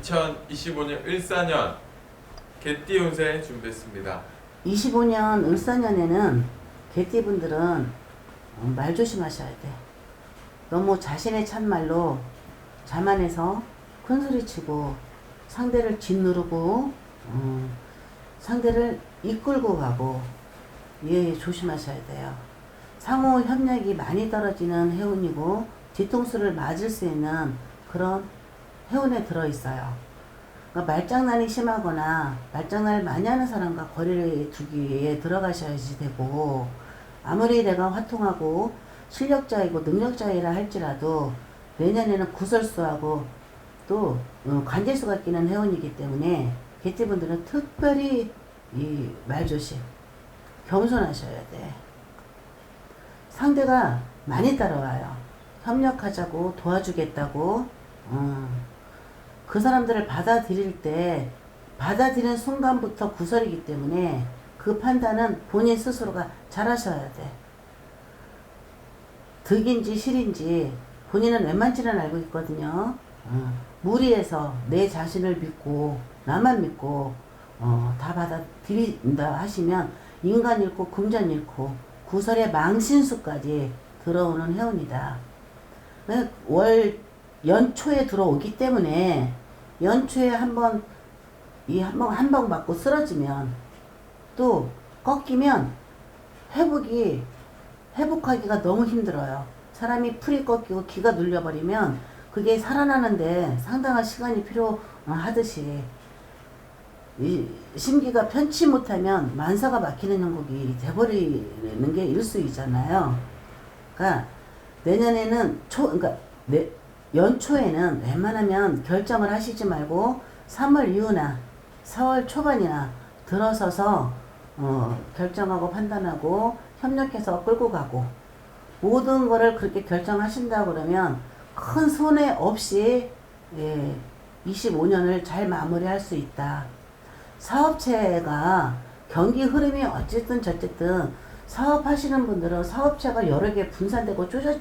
2025년 을사년 개띠 운세 준비했습니다. 25년 을사년에는 개띠분들은 어, 말 조심하셔야 돼. 너무 자신의 참말로 자만해서 큰소리 치고 상대를 짓누르고 어, 상대를 이끌고 가고 예 조심하셔야 돼요. 상호 협력이 많이 떨어지는 해운이고 뒤통수를 맞을 수 있는 그런 해운에 들어 있어요. 그러니까 말장난이 심하거나 말장난을 많이 하는 사람과 거리를 두기에 들어가셔야지 되고 아무리 내가 화통하고 실력자이고 능력자이라 할지라도 내년에는 구설수하고 또 어, 관제수가 끼는 회원이기 때문에 개띠분들은 특별히 이 말조심 겸손하셔야 돼. 상대가 많이 따라와요. 협력하자고 도와주겠다고 어. 그 사람들을 받아들일 때 받아들이는 순간부터 구설이기 때문에 그 판단은 본인 스스로가 잘 하셔야 돼. 득인지 실인지 본인은 웬만치는 알고 있거든요. 어, 무리해서 내 자신을 믿고 나만 믿고 어, 다 받아들인다 하시면 인간 잃고 금전 잃고 구설의 망신수까지 들어오는 해운이다. 네, 월 연초에 들어오기 때문에 연초에 한번 이 한번 한방 맞고 쓰러지면 또 꺾이면 회복이 회복하기가 너무 힘들어요. 사람이 풀이 꺾이고 기가 눌려버리면 그게 살아나는데 상당한 시간이 필요하듯이 이 심기가 편치 못하면 만사가 막히는 형국이 돼버리는 게 일수이잖아요. 그러니까 내년에는 초 그러니까 내, 연초에는 웬만하면 결정을 하시지 말고 3월 이후나 4월 초반이나 들어서서 어, 결정하고 판단하고 협력해서 끌고 가고 모든 거를 그렇게 결정하신다 그러면 큰 손해 없이 예, 25년을 잘 마무리할 수 있다. 사업체가 경기 흐름이 어쨌든 저쨌든 사업하시는 분들은 사업체가 여러 개 분산되고 쪼져,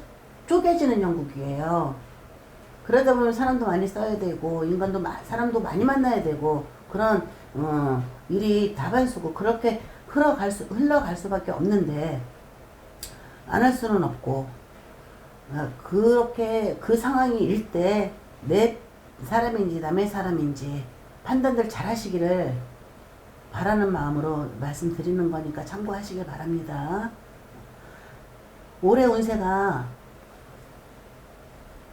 쪼개지는 형국이에요. 그러다 보면 사람도 많이 써야 되고 인간도 마, 사람도 많이 만나야 되고 그런 어, 일이 다반수고 그렇게 흘러갈 수 흘러갈 수밖에 없는데 안 할 수는 없고 어, 그렇게 그 상황이 일 때 내 사람인지 남의 사람인지 판단들 잘 하시기를 바라는 마음으로 말씀드리는 거니까 참고하시길 바랍니다. 올해 운세가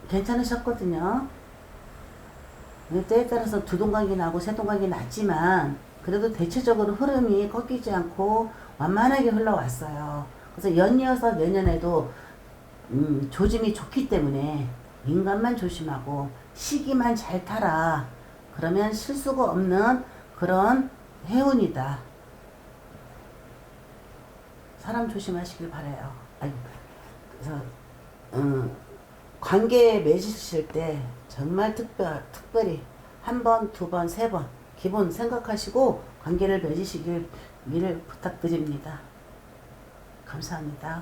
괜찮으셨거든요. 때에 따라서 두 동강이 나고 세 동강이 났지만 그래도 대체적으로 흐름이 꺾이지 않고 완만하게 흘러왔어요. 그래서 연이어서 내년에도 음, 조짐이 좋기 때문에 인간만 조심하고 시기만 잘 타라. 그러면 실수가 없는 그런 해운이다. 사람 조심하시길 바래요. 아니, 그래서 음, 관계 맺으실 때 정말 특별, 특별히 한 번, 두 번, 세 번 기본 생각하시고 관계를 맺으시길 미를 부탁드립니다. 감사합니다.